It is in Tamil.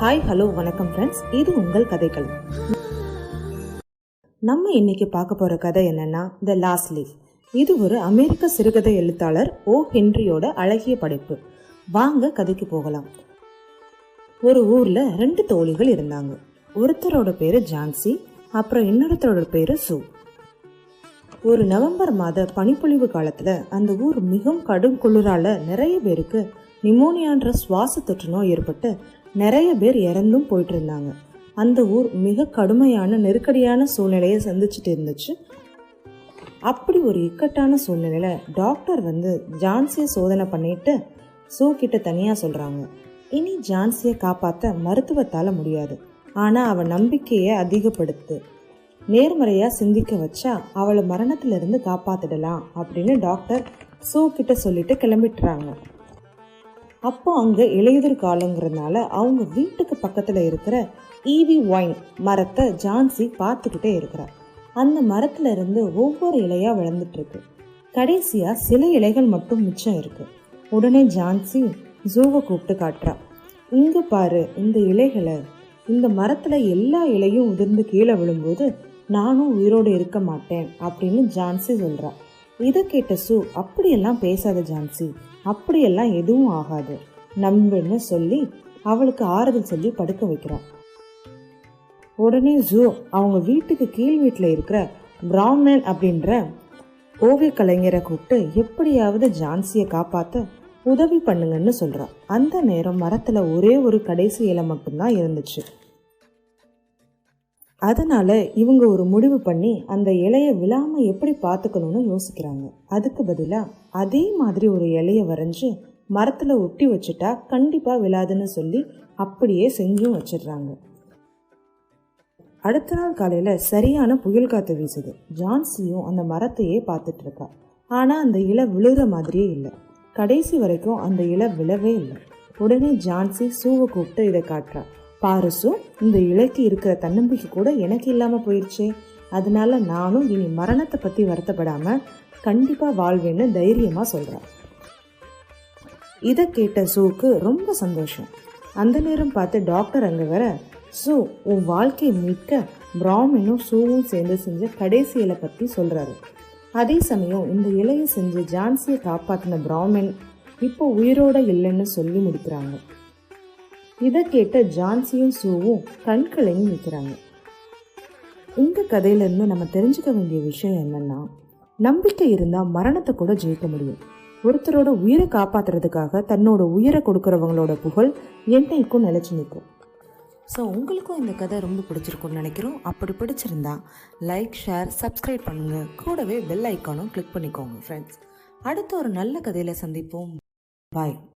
ஹாய் ஹலோ வணக்கம் ஃப்ரெண்ட்ஸ் இது உங்கள் கதைகள். நம்ம இன்னைக்கு பார்க்க போற கதை என்னன்னா த லாஸ்ட் லீஃப் இது ஒரு அமெரிக்க சிறுகதை எழுத்தாளர் ஓ ஹென்ரியோட அழகிய படைப்பு. வாங்க கதைக்கு போகலாம். ஒரு ஊர்ல ரெண்டு தோழிகள் இருந்தாங்க. ஒருத்தரோட பேரு ஜான்சி அப்புறம் இன்னொருத்தரோட பேரு சூ. ஒரு நவம்பர் மாத பனிப்பொழிவு காலத்துல அந்த ஊர் மிகவும் கடும் குளிரால நிறைய பேருக்கு நிமோனியான்ற சுவாச தொற்று நோய் ஏற்பட்டு நிறைய பேர் இறந்தும் போயிட்டு இருந்தாங்க அந்த ஊர் மிக கடுமையான நெருக்கடியான சூழ்நிலையை சந்திச்சுட்டு இருந்துச்சு. அப்படி ஒரு இக்கட்டான சூழ்நிலையில டாக்டர் வந்து ஜான்சியை சோதனை பண்ணிட்டு சூ கிட்ட தனியாக சொல்கிறாங்க இனி ஜான்சியை காப்பாற்ற மருத்துவத்தால் முடியாது. ஆனால் அவள் நம்பிக்கையை அதிகப்படுத்து. நேர்மறையாக சிந்திக்க வச்சா அவளை மரணத்திலிருந்து காப்பாத்திடலாம் அப்படின்னு டாக்டர் சூ கிட்ட சொல்லிட்டு கிளம்பிட்டுறாங்க. அப்போ அங்கே இலையுதிர் காலங்கிறதுனால அவங்க வீட்டுக்கு பக்கத்தில் இருக்கிற ஈவி ஒயின் மரத்தை ஜான்சி பார்த்துக்கிட்டே இருக்கிறார் அந்த மரத்துல இருந்து ஒவ்வொரு இலையா விழுந்துட்டு இருக்கு கடைசியா சில இலைகள் மட்டும் மிச்சம் இருக்கு. உடனே ஜான்சி ஜூவை கூப்பிட்டு காட்டுறா. இங்க பாரு இந்த இலைகளை. இந்த மரத்துல எல்லா இலையும் உதிர்ந்து கீழே விழும்போது நானும் உயிரோடு இருக்க மாட்டேன் அப்படின்னு ஜான்சி சொல்கிறா இதை கேட்ட சு அப்படியெல்லாம் பேசாத ஜான்சி. அப்படியெல்லாம் எதுவும் ஆகாது. நம்புன்னு சொல்லி அவளுக்கு ஆறுதல் சொல்லி படுக்க வைக்கிறான். உடனே ஜூ அவங்க வீட்டுக்கு கீழ் வீட்டில் இருக்கிற பிராமணன் அப்படின்ற ஓவிய கலைஞரை கூப்பிட்டு எப்படியாவது ஜான்சியை காப்பாற்ற உதவி பண்ணுங்கன்னு சொல்கிறான் அந்த நேரம் மரத்தில் ஒரே ஒரு கடைசி இலை மட்டும்தான் இருந்துச்சு. அதனால இவங்க ஒரு முடிவு பண்ணி அந்த இலைய விழாம எப்படி பார்த்துக்கணும்னு யோசிக்கிறாங்க. அதுக்கு பதிலாக அதே மாதிரி ஒரு இலைய வரைஞ்சி மரத்தில் ஒட்டி வச்சுட்டா கண்டிப்பாக விழாதுன்னு சொல்லி அப்படியே செஞ்சும் வச்சிடுறாங்க. அடுத்த நாள் காலையில் சரியான புயல் காற்று வீசுது. ஜான்சியும் அந்த மரத்தையே பார்த்துட்டு இருக்கா. ஆனால் அந்த இலை விழுகிற மாதிரியே இல்லை. கடைசி வரைக்கும் அந்த இலை விழவே இல்லை. உடனே ஜான்சி சூவை கூப்பிட்டு இதை காட்டுறா. பாரசும் இந்த இலைக்கு இருக்கிற தன்னம்பிக்கை கூட எனக்கு இல்லாமல் போயிடுச்சே அதனால நானும் இனி மரணத்தை பற்றி வருத்தப்படாமல் கண்டிப்பாக வாழ்வேன்னு தைரியமாக சொல்கிறேன் இதை கேட்ட சூக்கு ரொம்ப சந்தோஷம். அந்த நேரம் பார்த்து டாக்டர் அங்கே வர சூ உன் வாழ்க்கையை மீட்க பிராமினும் சூவும் சேர்ந்து செஞ்ச கடைசி இலை பற்றி சொல்கிறாரு அதே சமயம் இந்த இலையை செஞ்சு ஜான்சியை காப்பாற்றின பிராமின் இப்போ உயிரோட இல்லைன்னு சொல்லி முடிக்கிறாங்க. இதை கேட்ட ஜான்சியும் சூவும் கண்களையும் நிற்கிறாங்க இந்த கதையிலேருந்து நம்ம தெரிஞ்சுக்க வேண்டிய விஷயம் என்னென்னா நம்பிக்கை இருந்தால் மரணத்தை கூட ஜெயிக்க முடியும். ஒருத்தரோட உயிரை காப்பாற்றுறதுக்காக தன்னோட உயிரை கொடுக்குறவங்களோட புகழ் என்னைக்கும் நிலச்சி நிற்கும். ஸோ உங்களுக்கும் இந்த கதை ரொம்ப பிடிச்சிருக்கும்னு நினைக்கிறோம். அப்படி பிடிச்சிருந்தா லைக் ஷேர் சப்ஸ்கிரைப் பண்ணுங்க. கூடவே பெல் ஐக்கானும் கிளிக் பண்ணிக்கோங்க ஃப்ரெண்ட்ஸ் அடுத்த ஒரு நல்ல கதையில் சந்திப்போம். பாய்